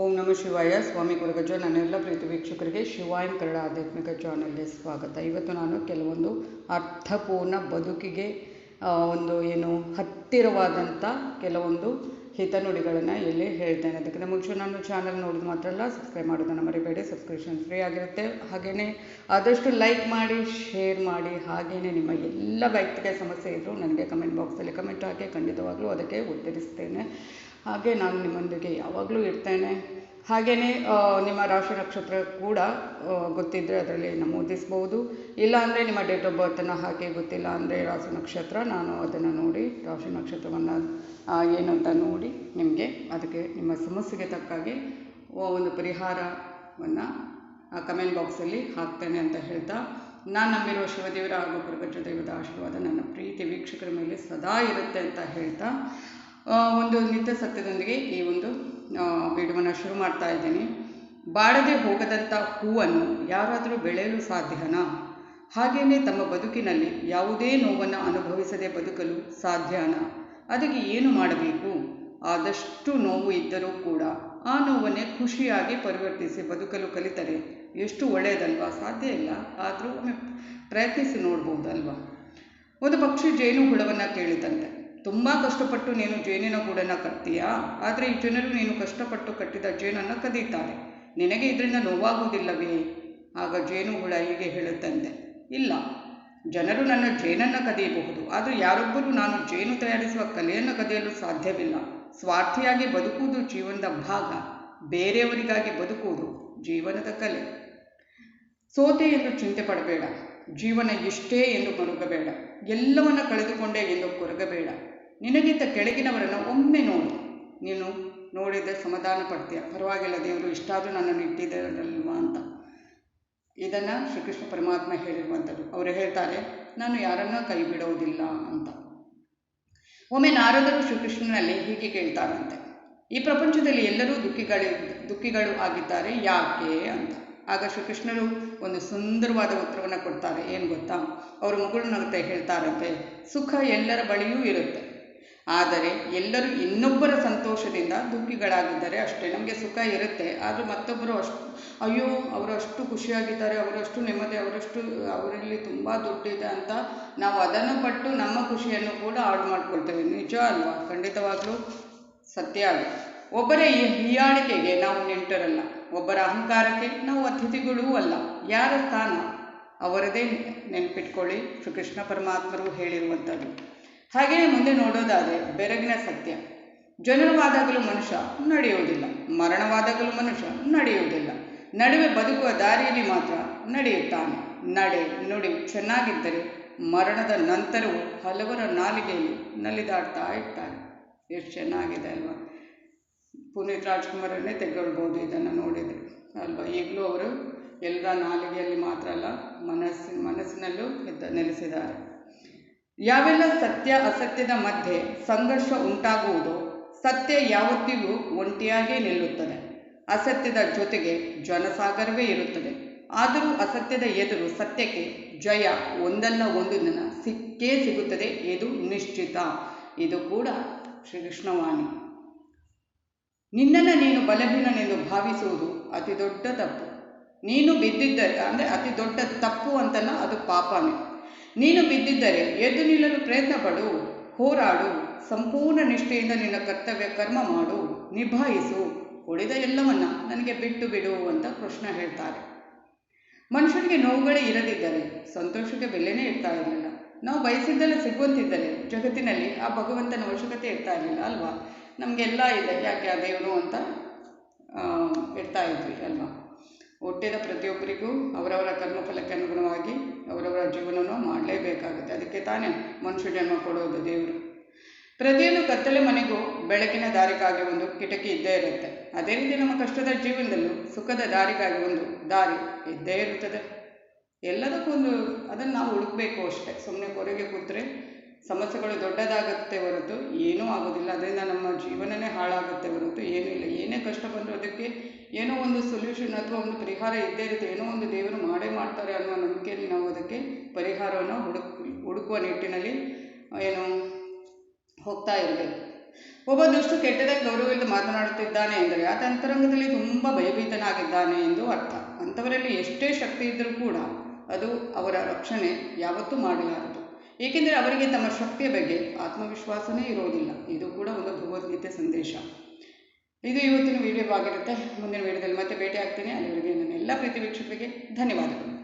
ಓಂ ನಮ ಶಿವಾಯ. ಸ್ವಾಮಿ ಗುರುಗಜ ನನ್ನೆಲ್ಲ ಪ್ರೀತಿ ವೀಕ್ಷಕರಿಗೆ ಶಿವಾಯಂ ಕನ್ನಡ ಆಧ್ಯಾತ್ಮಿಕ ಚಾನಲ್ಗೆ ಸ್ವಾಗತ. ಇವತ್ತು ನಾನು ಕೆಲವೊಂದು ಅರ್ಥಪೂರ್ಣ ಬದುಕಿಗೆ ಒಂದು ಏನು ಹತ್ತಿರವಾದಂಥ ಕೆಲವೊಂದು ಹಿತನುಡಿಗಳನ್ನು ಇಲ್ಲಿ ಹೇಳ್ತೇನೆ. ಅದಕ್ಕಿಂತ ಮುಂಚೆ ನಾನು ಚಾನಲ್ ನೋಡೋದು ಮಾತ್ರ ಅಲ್ಲ, ಸಬ್ಸ್ಕ್ರೈಬ್ ಮಾಡೋದನ್ನು ಮರಿಬೇಡಿ. ಸಬ್ಸ್ಕ್ರಿಪ್ಷನ್ ಫ್ರೀ ಆಗಿರುತ್ತೆ. ಹಾಗೆಯೇ ಆದಷ್ಟು ಲೈಕ್ ಮಾಡಿ, ಶೇರ್ ಮಾಡಿ. ಹಾಗೆಯೇ ನಿಮ್ಮ ಎಲ್ಲ ವೈಯಕ್ತಿಕ ಸಮಸ್ಯೆ ಇದ್ದರೂ ನನಗೆ ಕಮೆಂಟ್ ಬಾಕ್ಸಲ್ಲಿ ಕಮೆಂಟ್ ಹಾಕಿ, ಖಂಡಿತವಾಗಲೂ ಅದಕ್ಕೆ ಉತ್ತರಿಸ್ತೇನೆ. ಹಾಗೆ ನಾನು ನಿಮ್ಮೊಂದಿಗೆ ಯಾವಾಗಲೂ ಇರ್ತೇನೆ. ಹಾಗೆಯೇ ನಿಮ್ಮ ರಾಶಿ ನಕ್ಷತ್ರ ಕೂಡ ಗೊತ್ತಿದ್ದರೆ ಅದರಲ್ಲಿ ನಮೂದಿಸ್ಬೋದು. ಇಲ್ಲ ನಿಮ್ಮ ಡೇಟ್ ಆಫ್ ಬರ್ತನ್ನು ಹಾಕಿ ಗೊತ್ತಿಲ್ಲ ಅಂದರೆ ರಾಶಿ ನಕ್ಷತ್ರ, ನಾನು ಅದನ್ನು ನೋಡಿ, ರಾಶಿ ನಕ್ಷತ್ರವನ್ನು ಏನು ಅಂತ ನೋಡಿ ನಿಮಗೆ ಅದಕ್ಕೆ, ನಿಮ್ಮ ಸಮಸ್ಯೆಗೆ ತಕ್ಕಾಗೆ ಒಂದು ಪರಿಹಾರವನ್ನು ಕಮೆಂಟ್ ಬಾಕ್ಸಲ್ಲಿ ಹಾಕ್ತೇನೆ ಅಂತ ಹೇಳ್ತಾ, ನಾನು ನಂಬಿರುವ ಶಿವದೇವರ ಹಾಗೂ ಪ್ರಪಂಚ ದೈವದ ಆಶೀರ್ವಾದ ನನ್ನ ಪ್ರೀತಿ ವೀಕ್ಷಕರ ಮೇಲೆ ಸದಾ ಇರುತ್ತೆ ಅಂತ ಹೇಳ್ತಾ ಒಂದು ನಿತ್ಯ ಸತ್ಯದೊಂದಿಗೆ ಈ ಒಂದು ವಿಡಿಯೋವನ್ನು ಶುರು ಮಾಡ್ತಾ ಇದ್ದೀನಿ. ಬಾಡದೆ ಹೋಗದಂಥ ಹೂವನ್ನು ಯಾರಾದರೂ ಬೆಳೆಯಲು ಸಾಧ್ಯನಾ? ಹಾಗೆಯೇ ತಮ್ಮ ಬದುಕಿನಲ್ಲಿ ಯಾವುದೇ ನೋವನ್ನು ಅನುಭವಿಸದೆ ಬದುಕಲು ಸಾಧ್ಯನಾ? ಅದಕ್ಕೆ ಏನು ಮಾಡಬೇಕು? ಆದಷ್ಟು ನೋವು ಇದ್ದರೂ ಕೂಡ ಆ ನೋವನ್ನೇ ಖುಷಿಯಾಗಿ ಪರಿವರ್ತಿಸಿ ಬದುಕಲು ಕಲಿತರೆ ಎಷ್ಟು ಒಳ್ಳೆಯದಲ್ವಾ? ಸಾಧ್ಯ ಇಲ್ಲ. ಆದರೂ ಒಮ್ಮೆ ಪ್ರಯತ್ನಿಸಿ ನೋಡ್ಬೋದಲ್ವಾ? ಒಂದು ಪಕ್ಷಿ ಜೇನು ಹುಳವನ್ನು ಕೇಳಿದಂತೆ. ತುಂಬ ಕಷ್ಟಪಟ್ಟು ನೀನು ಜೇನಿನ ಗೂಡನ್ನು ಕಟ್ತೀಯಾ? ಆದರೆ ಈ ಜನರು ನೀನು ಕಷ್ಟಪಟ್ಟು ಕಟ್ಟಿದ ಜೇನನ್ನು ಕದೀತಾರೆ. ನಿನಗೆ ಇದರಿಂದ ನೋವಾಗುವುದಿಲ್ಲವೇ? ಆಗ ಜೇನು ಹುಳ ಹೀಗೆ ಹೇಳುತ್ತಂತೆ ಇಲ್ಲ. ಜನರು ನನ್ನ ಜೇನನ್ನು ಕದಿಯಬಹುದು. ಆದರೆ ಯಾರೊಬ್ಬರೂ ನಾನು ಜೇನು ತಯಾರಿಸುವ ಕಲೆಯನ್ನು ಕದಿಯಲು ಸಾಧ್ಯವಿಲ್ಲ. ಸ್ವಾರ್ಥಿಯಾಗಿ ಬದುಕುವುದು ಜೀವನದ ಭಾಗ. ಬೇರೆಯವರಿಗಾಗಿ ಬದುಕುವುದು ಜೀವನದ ಕಲೆ. ಸೋತೆ ಎಂದು ಚಿಂತೆ ಪಡಬೇಡ. ಜೀವನ ಇಷ್ಟೇ ಎಂದು ಮರುಗಬೇಡ. ಎಲ್ಲವನ್ನ ಕಳೆದುಕೊಂಡೆ ಎಂದು ಕೊರಗಬೇಡ. ನಿನಗಿಂತ ಕೆಳಗಿನವರನ್ನು ಒಮ್ಮೆ ನೋಡು. ನೀನು ನೋಡಿದರೆ ಸಮಾಧಾನ ಪಡ್ತೀಯ. ಪರವಾಗಿಲ್ಲ, ದೇವರು ಇಷ್ಟಾದರೂ ನನ್ನನ್ನು ಇಟ್ಟಿದ್ದಾರಲ್ವಾ ಅಂತ. ಇದನ್ನು ಶ್ರೀಕೃಷ್ಣ ಪರಮಾತ್ಮ ಹೇಳಿರುವಂಥದ್ದು. ಅವರು ಹೇಳ್ತಾರೆ, ನಾನು ಯಾರನ್ನ ಕೈ ಬಿಡೋದಿಲ್ಲ ಅಂತ. ಒಮ್ಮೆ ನಾರದರು ಶ್ರೀಕೃಷ್ಣನಲ್ಲಿ ಹೀಗೆ ಕೇಳ್ತಾರಂತೆ ಈ ಪ್ರಪಂಚದಲ್ಲಿ ಎಲ್ಲರೂ ದುಃಖಿಗಳು ದುಃಖಿಗಳು ಆಗಿದ್ದಾರೆ, ಯಾಕೆ? ಅಂತ. ಆಗ ಶ್ರೀಕೃಷ್ಣರು ಒಂದು ಸುಂದರವಾದ ಉತ್ತರವನ್ನು ಕೊಡ್ತಾರೆ. ಏನು ಗೊತ್ತಾ? ಅವರು ಮುಗುಳು ಹೇಳ್ತಾರಂತೆ, ಸುಖ ಎಲ್ಲರ ಬಳಿಯೂ ಇರುತ್ತೆ. ಆದರೆ ಎಲ್ಲರೂ ಇನ್ನೊಬ್ಬರ ಸಂತೋಷದಿಂದ ದುಃಖಿಗಳಾಗಿದ್ದಾರೆ ಅಷ್ಟೇ. ನಮಗೆ ಸುಖ ಇರುತ್ತೆ, ಆದರೂ ಮತ್ತೊಬ್ಬರು ಅಷ್ಟು, ಅಯ್ಯೋ, ಅವರು ಅಷ್ಟು ಖುಷಿಯಾಗಿದ್ದಾರೆ ಅವರಷ್ಟು ನೆಮ್ಮದಿ ಅವರಷ್ಟು ಅವರಲ್ಲಿ ತುಂಬ ದುಡ್ಡಿದೆ ಅಂತ ನಾವು ಅದನ್ನು ಪಟ್ಟು ನಮ್ಮ ಖುಷಿಯನ್ನು ಕೂಡ ಹಾಳು ಮಾಡ್ಕೊಳ್ತೇವೆ. ನಿಜ ಅಲ್ವಾ? ಖಂಡಿತವಾಗಲೂ ಸತ್ಯ ಅದು. ಒಬ್ಬರ ಈ ಹೀಯಾಳಿಕೆಗೆ ನಾವು ನೆಂಟರಲ್ಲ, ಒಬ್ಬರ ಅಹಂಕಾರಕ್ಕೆ ನಾವು ಅತಿಥಿಗಳೂ ಅಲ್ಲ. ಯಾರ ಸ್ಥಾನ? ಅವರದೇ ನೆನಪಿಟ್ಕೊಳ್ಳಿ. ಶ್ರೀಕೃಷ್ಣ ಪರಮಾತ್ಮರು ಹೇಳಿರುವಂಥದ್ದು. ಹಾಗೆಯೇ ಮುಂದೆ ನೋಡೋದಾದರೆ ಬೆರಗಿನ ಸತ್ಯ. ಜನನವಾದಾಗಲೂ ಮನುಷ್ಯ ನಡೆಯುವುದಿಲ್ಲ. ಮರಣವಾದಾಗಲೂ ಮನುಷ್ಯ ನಡೆಯುವುದಿಲ್ಲ. ನಡುವೆ ಬದುಕುವ ದಾರಿಯಲ್ಲಿ ಮಾತ್ರ ನಡೆಯುತ್ತಾನೆ. ನಡೆ, ನುಡಿ ಚೆನ್ನಾಗಿದ್ದರೆ ಮರಣದ ನಂತರವೂ ಹಲವರ ನಾಲಿಗೆಯಲ್ಲಿ ನಲಿದಾಡ್ತಾ ಇರ್ತಾರೆ ಎಷ್ಟು ಚೆನ್ನಾಗಿದೆ ಅಲ್ವಾ? ಪುನೀತ್ ರಾಜ್ಕುಮಾರನ್ನೇ ತೆಗೆದುಕೊಳ್ಬೋದು ಇದನ್ನು ನೋಡಿದರೆ. ಅಲ್ವಾ? ಈಗಲೂ ಅವರು ಎಲ್ಲರ ನಾಲಿಗೆಯಲ್ಲಿ ಮಾತ್ರ ಅಲ್ಲ, ಮನಸ್ಸಿನ, ಮನಸ್ಸಿನಲ್ಲೂ ಇದ್ದ ನೆಲೆಸಿದ್ದಾರೆ. ಯಾವೆಲ್ಲ ಸತ್ಯ ಅಸತ್ಯದ ಮಧ್ಯೆ ಸಂಘರ್ಷ ಉಂಟಾಗುವುದೋ ಸತ್ಯ ಯಾವತ್ತಿಗೂ ಒಂಟಿಯಾಗೇ ನಿಲ್ಲುತ್ತದೆ. ಅಸತ್ಯದ ಜೊತೆಗೆ ಜನಸಾಗರವೇ ಇರುತ್ತದೆ. ಆದರೂ ಅಸತ್ಯದ ಎದುರು ಸತ್ಯಕ್ಕೆ ಜಯ ಒಂದಲ್ಲ ಒಂದು ದಿನ ಸಿಕ್ಕೇ ಸಿಗುತ್ತದೆ ಇದು ನಿಶ್ಚಿತ. ಇದು ಕೂಡ ಶ್ರೀಕೃಷ್ಣವಾಣಿ ನಿನ್ನನ್ನು ನೀನು ಬಲಹೀನನೆಂದು ಭಾವಿಸುವುದು ಅತಿ ದೊಡ್ಡ ತಪ್ಪು. ನೀನು ಬಿದ್ದಿದ್ದರೆ ಅಂದರೆ ಅತಿ ದೊಡ್ಡ ತಪ್ಪು ಅಂತಲ್ಲ ಅದು ಪಾಪನೇ. ನೀನು ಬಿದ್ದಿದ್ದರೆ ಎದ್ದು ನಿಲ್ಲಲು ಪ್ರಯತ್ನ ಪಡು ಹೋರಾಡು, ಸಂಪೂರ್ಣ ನಿಷ್ಠೆಯಿಂದ ನಿನ್ನ ಕರ್ತವ್ಯ ಕರ್ಮ ಮಾಡು, ನಿಭಾಯಿಸು, ಉಳಿದ ಎಲ್ಲವನ್ನ ನನಗೆ ಬಿಟ್ಟು ಬಿಡು ಅಂತ ಕೃಷ್ಣ ಹೇಳ್ತಾರೆ. ಮನುಷ್ಯನಿಗೆ ನೋವುಗಳೇ ಇರದಿದ್ದರೆ ಸಂತೋಷಕ್ಕೆ ಬೆಲೆನೇ ಇರ್ತಾ ಇರಲಿಲ್ಲ. ನಾವು ಬಯಸಿದ್ದೆಲ್ಲ ಸಿಗುವಂತಿದ್ದರೆ ಜಗತ್ತಿನಲ್ಲಿ ಆ ಭಗವಂತನ ಅವಶ್ಯಕತೆ ಇರ್ತಾ ಇರಲಿಲ್ಲ ಅಲ್ವಾ? ನಮಗೆಲ್ಲ ಇದೆ, ಯಾಕೆ ಆ ದೇವರು ಅಂತ ಇರ್ತಾ ಇದ್ವಿ ಅಲ್ವಾ? ಹುಟ್ಟಿದ ಪ್ರತಿಯೊಬ್ಬರಿಗೂ ಅವರವರ ಕರ್ಮಫಲಕ್ಕೆ ಅನುಗುಣವಾಗಿ ಜೀವನವನ್ನು ಮಾಡಲೇಬೇಕಾಗುತ್ತೆ. ಅದಕ್ಕೆ ತಾನೇ ಮನುಷ್ಯ ಜನ್ಮ ಕೊಡೋದು ದೇವರು. ಪ್ರತಿಯೊಂದು ಕತ್ತಲೆ ಮನೆಗೂ ಬೆಳಕಿನ ದಾರಿಗಾಗಿ ಒಂದು ಕಿಟಕಿ ಇದ್ದೇ ಇರುತ್ತೆ. ಅದೇ ರೀತಿ ನಮ್ಮ ಕಷ್ಟದ ಜೀವನದಲ್ಲೂ ಸುಖದ ದಾರಿಗಾಗಿ ಒಂದು ದಾರಿ ಇದ್ದೇ ಇರುತ್ತದೆ. ಎಲ್ಲದಕ್ಕೂ ಒಂದು ಅದನ್ನು ನಾವು ಹುಡುಕಬೇಕು ಅಷ್ಟೇ. ಸುಮ್ಮನೆ ಹೊರಗೆ ಕೂತ್ರೆ ಸಮಸ್ಯೆಗಳು ದೊಡ್ಡದಾಗುತ್ತೆ ಹೊರತು ಏನೂ ಆಗೋದಿಲ್ಲ. ಅದರಿಂದ ನಮ್ಮ ಜೀವನನೇ ಹಾಳಾಗುತ್ತೆ ಹೊರತು ಏನೂ ಇಲ್ಲ. ಏನೇ ಕಷ್ಟ ಬಂದರೂ ಅದಕ್ಕೆ ಏನೋ ಒಂದು ಸೊಲ್ಯೂಷನ್ ಅಥವಾ ಒಂದು ಪರಿಹಾರ ಇದ್ದೇ ಇರುತ್ತೆ. ಏನೋ ಒಂದು ದೇವರು ಮಾಡೇ ಮಾಡ್ತಾರೆ ಅನ್ನೋ ನಂಬಿಕೆಯಲ್ಲಿ ನಾವು ಅದಕ್ಕೆ ಪರಿಹಾರವನ್ನು ಹುಡುಕ್, ಹುಡುಕುವ ನಿಟ್ಟಿನಲ್ಲಿ ಏನು ಹೋಗ್ತಾ ಇರಬೇಕು ಒಬ್ಬ ದುಷ್ಟು ಕೆಟ್ಟದಾಗಿ ಗೌರವವಿಲ್ಲದೆ ಮಾತನಾಡುತ್ತಿದ್ದಾನೆ ಎಂದರೆ ಆತ ಅಂತರಂಗದಲ್ಲಿ ತುಂಬ ಭಯಭೀತನಾಗಿದ್ದಾನೆ ಎಂದು ಅರ್ಥ. ಅಂಥವರಲ್ಲಿ ಎಷ್ಟೇ ಶಕ್ತಿ ಇದ್ದರೂ ಕೂಡ ಅದು ಅವರ ರಕ್ಷಣೆ ಯಾವತ್ತೂ ಮಾಡಲಾರದು. ಏಕೆಂದರೆ ಅವರಿಗೆ ತಮ್ಮ ಶಕ್ತಿಯ ಬಗ್ಗೆ ಆತ್ಮವಿಶ್ವಾಸನೇ ಇರೋದಿಲ್ಲ. ಇದು ಕೂಡ ಒಂದು ಭಗವದ್ಗೀತೆ ಸಂದೇಶ. ಇದು ಇವತ್ತಿನ ವಿಡಿಯೋ ಆಗಿರುತ್ತೆ ಮುಂದಿನ ವಿಡಿಯೋದಲ್ಲಿ ಮತ್ತೆ ಭೇಟಿ ಆಗ್ತೀನಿ ಅಲ್ಲಿವರೆಗೆ ನನ್ನ ಎಲ್ಲ ಪ್ರೀತಿ ವೀಕ್ಷಕರಿಗೆ ಧನ್ಯವಾದಗಳು.